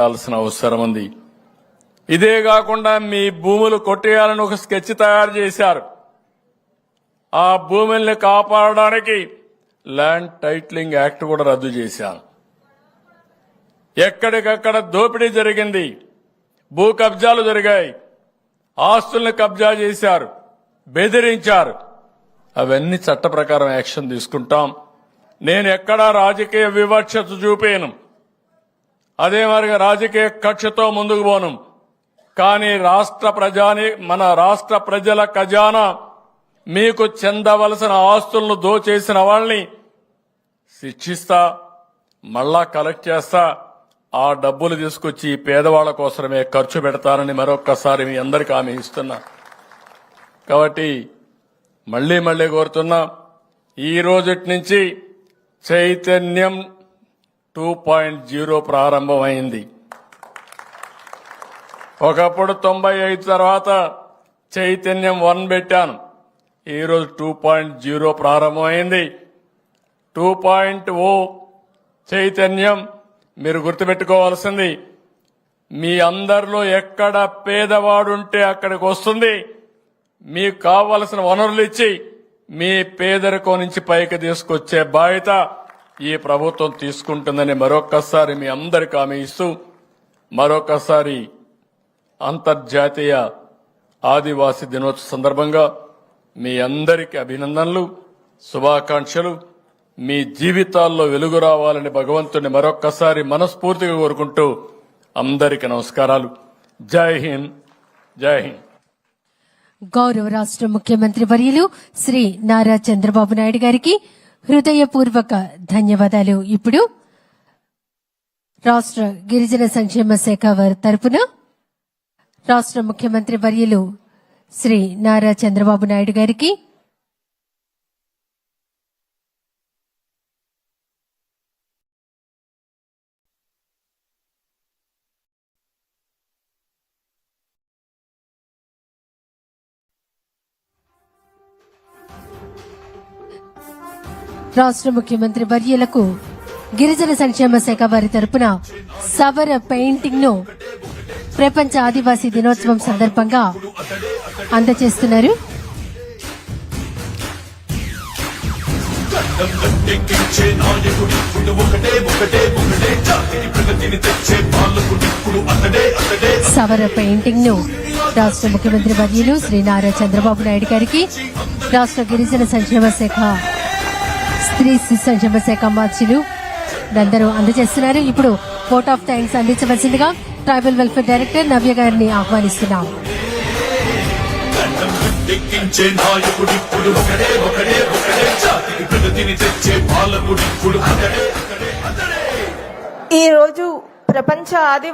చేయాల్సిన అవసరం ఉంది. ఇదే కాకుండా మీ భూములు కొట్టేయాలని ఒక స్కెచ్ తయారు చేశారు. ఆ భూముల్ని కాపాడడానికి ల్యాండ్ టైటిలింగ్ యాక్ట్ కూడా రద్దు చేశాను ఎక్కడికక్కడ దోపిడీ జరిగింది. భూ కబ్జాలు జరిగాయి. ఆస్తుల్ని కబ్జా చేశారు. బెదిరించారు. అవన్నీ చట్ట ప్రకారం యాక్షన్ తీసుకుంటాం. నేను ఎక్కడా రాజకీయ వివక్షత చూపేను. అదే మరిగా రాజకీయ కక్షతో ముందుకు పోను. కానీ రాష్ట్ర ప్రజాని మన రాష్ట్ర ప్రజల ఖజానా మీకు చెందవలసిన ఆస్తులను దోచేసిన వాళ్ళని శిక్షిస్తా మళ్ళా కలెక్ట్ చేస్తా ఆ డబ్బులు తీసుకొచ్చి పేదవాళ్ళ కోసమే ఖర్చు పెడతానని మరొక్కసారి మీ అందరికీ ఆమె ఇస్తున్నా. కాబట్టి మళ్ళీ మళ్ళీ కోరుతున్నా ఈ రోజు నుంచి చైతన్యం టూ పాయింట్ జీరో ప్రారంభమైంది. ఒకప్పుడు తొంభై ఐదు తర్వాత చైతన్యం వన్ పెట్టాను. ఈరోజు టూ పాయింట్ జీరో ప్రారంభమైంది. టూ పాయింట్ ఓ చైతన్యం మీరు గుర్తుపెట్టుకోవాల్సింది. మీ అందరిలో ఎక్కడ పేదవాడుంటే అక్కడికి వస్తుంది. మీకు కావలసిన వనరులు ఇచ్చి మీ పేదరికం నుంచి పైకి తీసుకొచ్చే బాధ్యత ఈ ప్రభుత్వం తీసుకుంటుందని మరొక్కసారి మీ అందరికి హామీ ఇస్తూ మరొకసారి అంతర్జాతీయ ఆదివాసీ దినోత్సవ సందర్భంగా మీ అందరికి అభినందనలు శుభాకాంక్షలు. మీ జీవితాల్లో వెలుగు రావాలని భగవంతుని మరొక్కసారి మనస్ఫూర్తిగా కోరుకుంటూ అందరికి నమస్కారాలు. జై హింద్ జై హింద్. గౌరవ రాష్ట్ర ముఖ్యమంత్రి వర్యులు శ్రీ నారా చంద్రబాబు నాయుడు గారికి హృదయపూర్వక ధన్యవాదాలు. ఇప్పుడు రాష్ట్ర గిరిజన సంక్షేమ శాఖ వారి తరపున రాష్ట్ర ముఖ్యమంత్రి వర్యులు శ్రీ నారా చంద్రబాబు నాయుడు గారికి రాష్ట్ర ముఖ్యమంత్రి వర్యులకు గిరిజన సంక్షేమ శాఖ వారి తరపున సవర పెయింటింగ్ను ప్రపంచ ఆదివాసీ దినోత్సవం సందర్భంగా అందజేస్తున్నారు సవర పెయింటింగ్ను రాష్ట్ర ముఖ్యమంత్రి వర్యులు శ్రీ నారా చంద్రబాబు నాయుడు గారికి రాష్ట్ర గిరిజన సంక్షేమ శాఖ స్త్రీ శిశు సంక్షేమ శాఖ మార్చులు అందరూ అందజేస్తున్నారు. ఇప్పుడు కోట్ ఆఫ్ థ్యాంక్స్ అందించవలసిందిగా ట్రైబల్ వెల్ఫేర్ డైరెక్టర్ నవ్య గారిని ఆహ్వానిస్తున్నాం. నాయకుడిప్పుడు ఒకడే ఒకడే ఒకడే. జాతిని ప్రగతిని తెచ్చే పాలకుడిప్పుడు అతడే అతడే అతడే ఈ రోజు ప్రపంచ ఆదివాసీ